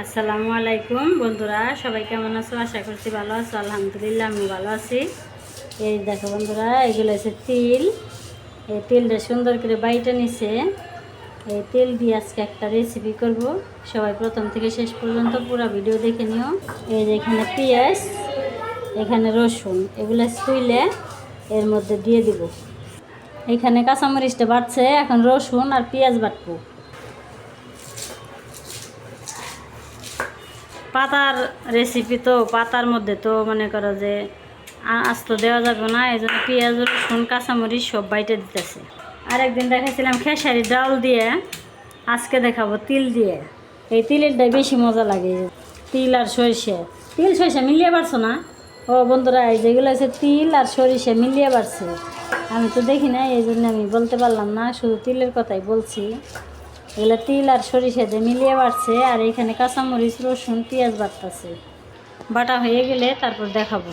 আসসালামু আলাইকুম বন্ধুরা, সবাই কেমন আছো? আশা করছি ভালো আছো, আলহামদুলিল্লাহ আমি ভালো আছি। এই দেখো বন্ধুরা, এগুলো হচ্ছে তিল। এই তিলটা সুন্দর করে বাইটা নিছে। এই তেল দিয়ে আজকে একটা রেসিপি করব। সবাই প্রথম থেকে শেষ পর্যন্ত পুরো ভিডিও দেখে নিও। এই যে এখানে পেঁয়াজ, এখানে রসুন, এগুলো তুইলে এর মধ্যে দিয়ে দিব। এখানে কাঁচামরিচটা বাড়ছে, এখন রসুন আর পেঁয়াজ বাটবো। পাতার রেসিপি তো, পাতার মধ্যে তো মনে করো যে আস্ত দেওয়া যাবে না, এই জন্য পেঁয়াজ, রসুন, কাঁচামরিচ সব বাইটে দিতেছে। আরেকদিন দেখাইছিলাম খেসারি ডাল দিয়ে, আজকে দেখাবো তিল দিয়ে। এই তিলেরটাই বেশি মজা লাগে তিল আর সরিষা। তিল, সরিষা মিলিয়ে পারছ না? ও বন্ধুরা, এই যেগুলো আছে তিল আর সরিষা মিলিয়ে পারছে। আমি তো দেখি না এই জন্য আমি বলতে পারলাম না, শুধু তিলের কথাই বলছি। এগুলো তিল আর সরিষা দিয়ে মিলিয়ে বাড়ছে, আর এখানে কাঁচামরিচ, রসুন, পেঁয়াজ বাটতেছে বাটা হয়ে গেলে তারপর দেখাবো।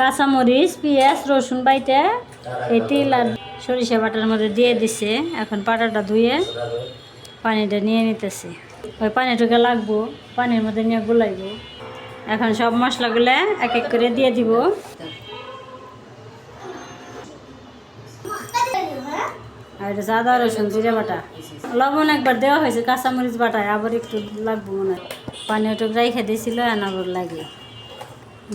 কাঁচামরিচ, পেঁয়াজ, রসুন বাইটে এই তিল আর সরিষা বাটার মধ্যে দিয়ে দিছে। এখন পাটাটা ধুয়ে পানিটা নিয়ে নিতেছে। ওই পানিটুকে লাগবো, পানির মধ্যে নিয়ে গুলাইবো। এখন সব মশলাগুলো এক এক করে দিয়ে দিব। এটা আদা রসুন জিরে বাটা। লবণ একবার দেওয়া হয়েছে কাঁচামরিচ বাটায়। আবার একটু লাগবো মনে হয়। পানি ওটু রাইখে দিয়েছিল আনাবার লাগে।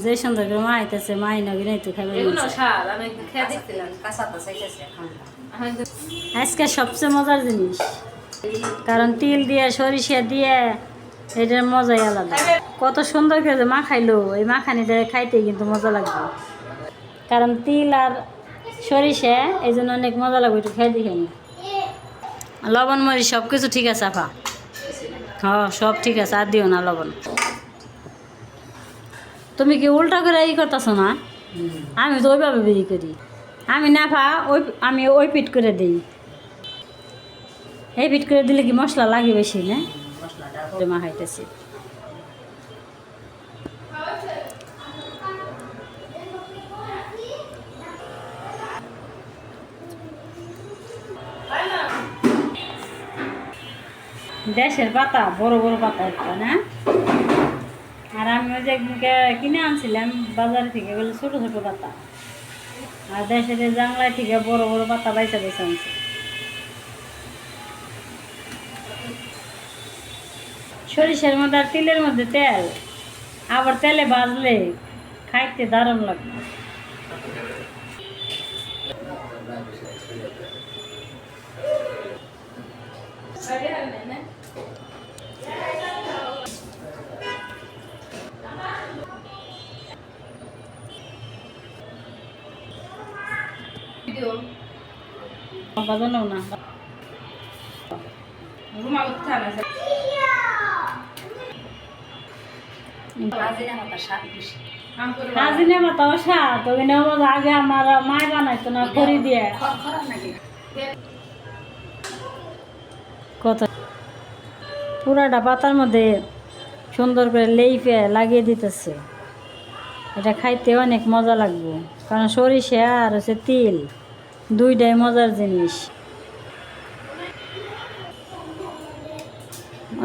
যে সুন্দর করে মা আইতেছে মাই নগি নাই তো খাবে আজকে সবচেয়ে মজার জিনিস। কারণ তিল দিয়ে সরিষা দিয়ে এটার মজাই আলাদা। কত সুন্দর করে মাখাইলো এই মাখানিটা খাইতে কিন্তু মজা লাগবে। কারণ তিল আর সরিষা এই জন্য অনেক মজা লাগবে একটু খেয়ে দেখে নি লবণ মরিচ সব কিছু ঠিক আছে আপা? হ সব ঠিক আছে আর দিও না লবণ। তুমি কি উল্টা করে ই করতেছো না? আমি তো ওইভাবে বেরি করি। আমি না ফা ওই আমি ওই পিট করে দিই। এই পিট করে দিলে কি মশলা লাগে বেশি না? মা খাইতেছি দেশের পাতা, বড় বড় পাতা একটা, না? আর আমি ওই যে কিনে আনছিলাম, বাজার থেকে বলে ছোটো ছোটো পাতা। আর দেশের জাংলায় থেকে বড় বড় পাতা বাইসা বাইসা আনছে। সরিষার মধ্যে আর তিলের মধ্যে তেল। আবার তেলে ভাজলে খাইতে দারুণ লাগবে। বাজানো না। মাতা আগে আমার মায় বানাইতো না খড়ি দিয়ে। কত? পুরাটা পাতার মধ্যে সুন্দর করে লেইফে লাগিয়ে দিতেছে। এটা খাইতে অনেক মজা লাগবে কারণ সরিষা আর হচ্ছে তিল। দুইটাই মজার জিনিস।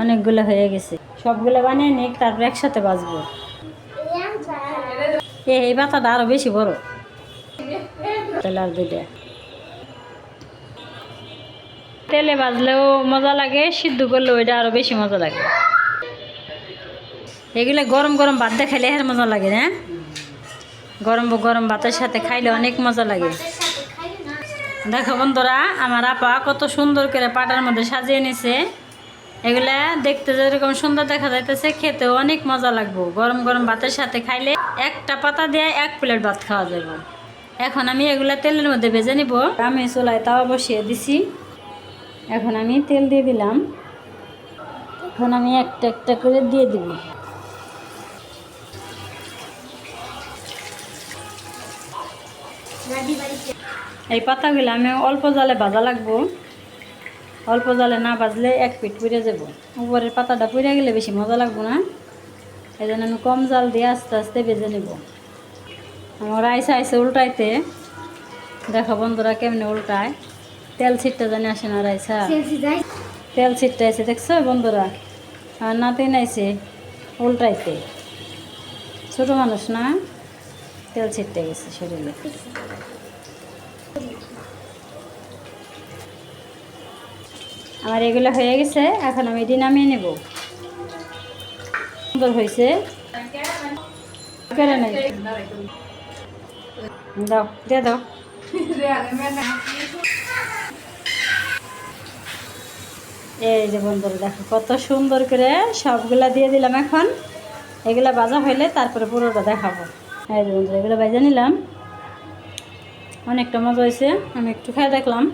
অনেকগুলো হয়ে গেছে। সবগুলো বানিয়ে নিক, তারপর একসাথে বাজবো এই পাতাটা আরও বেশি বড়। তাহলে আর দুইটা। তেলে ভাজলেও মজা লাগে, সিদ্ধ করলেও এটা আরও বেশি মজা লাগে। এগুলো গরম গরম ভাত দিয়ে খাইলে এর মজা লাগে না? গরম গরম ভাতের সাথে খাইলে অনেক মজা লাগে। দেখো বন্ধুরা, আমার আপা কত সুন্দর করে পাটার মধ্যে সাজিয়ে নিছে। এগুলা দেখতে যেরকম সুন্দর দেখা যাইতেছে, খেতেও অনেক মজা লাগবো। গরম গরম ভাতের সাথে খাইলে একটা পাতা দিয়ে এক প্লেট ভাত খাওয়া যাবে এখন আমি এগুলা তেলের মধ্যে ভেজে নিব। আমি চুলায় তাওয়া বসিয়ে দিছি। এখন আমি তেল দিয়ে দিলাম। এখন আমি একটা একটা করে দিয়ে দিব। এই পাতাগুলো আমি অল্প জালে ভাজা লাগবো। অল্প জালে না ভাজলে এক পিঠ পুড়ে যাব। উপরের পাতাটা পুড়ে গেলে বেশি মজা লাগবো না। এই জন্য আমি কম জাল দিয়ে আস্তে আস্তে ভেজে নেব। আমার আইসে আইসে উল্টাইতে দেখো বন্ধুরা কেমনে উল্টায়। তেল ছিটটা জানি আসে না রাইসা তেল ছিটটা আছে দেখছ বন্ধুরা? আর নাতে নাইছে উল্টাইতে। ছোট মানুষ না তেল ছিটতে গেছে শরীরে। আমার এগুলো হয়ে গেছে, এখন আমি এটি নামিয়ে নেব। সুন্দর হয়েছে। এই যে বন্ধুরা, দেখো কত সুন্দর করে সবগুলা দিয়ে দিলাম এখন। এগুলা বাজা হইলে তারপরে পুরোটা দেখাবো। এই যে বন্ধুরা, এগুলো ভাজা নিলাম। অনেকটা মজা হয়েছে, আমি একটু খেয়ে দেখলাম।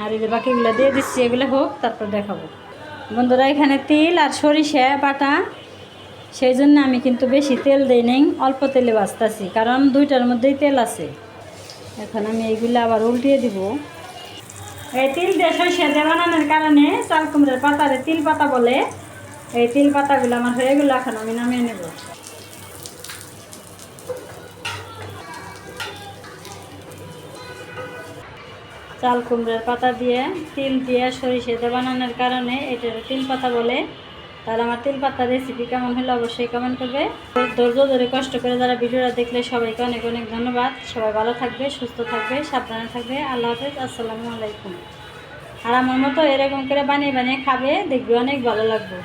আর এই যে বাকিগুলো দিয়ে দিচ্ছি, এগুলো হোক, তারপর দেখাবো। বন্ধুরা, এখানে তিল আর সরিষা, বাটা, সেই জন্য আমি কিন্তু বেশি তেল দিই নেই, অল্প তেলে বাঁচতেছি কারণ দুইটার মধ্যেই তেল আছে। এখন আমি এইগুলো আবার উল্টিয়ে দিব। এই তিল দিয়ে সরিষা দিয়ে বানানোর কারণে চাল কুমড়ের পাতারে তিল পাতা বলে, এই তিল পাতাগুলো আমার হয়ে গেলো, এখন আমি নামিয়ে নেব। চাল কুমড়োর পাতা দিয়ে, তিল দিয়ে সরিষা দিয়ে বানানোর কারণে এটার তিল পাতা বলে। তাহলে আমার তিল পাতা রেসিপি কেমন হলো অবশ্যই কমেন্ট করবে। ধৈর্য ধরে কষ্ট করে যারা ভিডিওটা দেখলে সবাইকে অনেক অনেক ধন্যবাদ। সবাই ভালো থাকবে, সুস্থ থাকবে, সাবধানে থাকবে। আল্লাহ হাফেজ, আসসালামু আলাইকুম। আর আমার মতো এরকম করে বানিয়ে বানিয়ে খাবে, দেখবে অনেক ভালো লাগবে।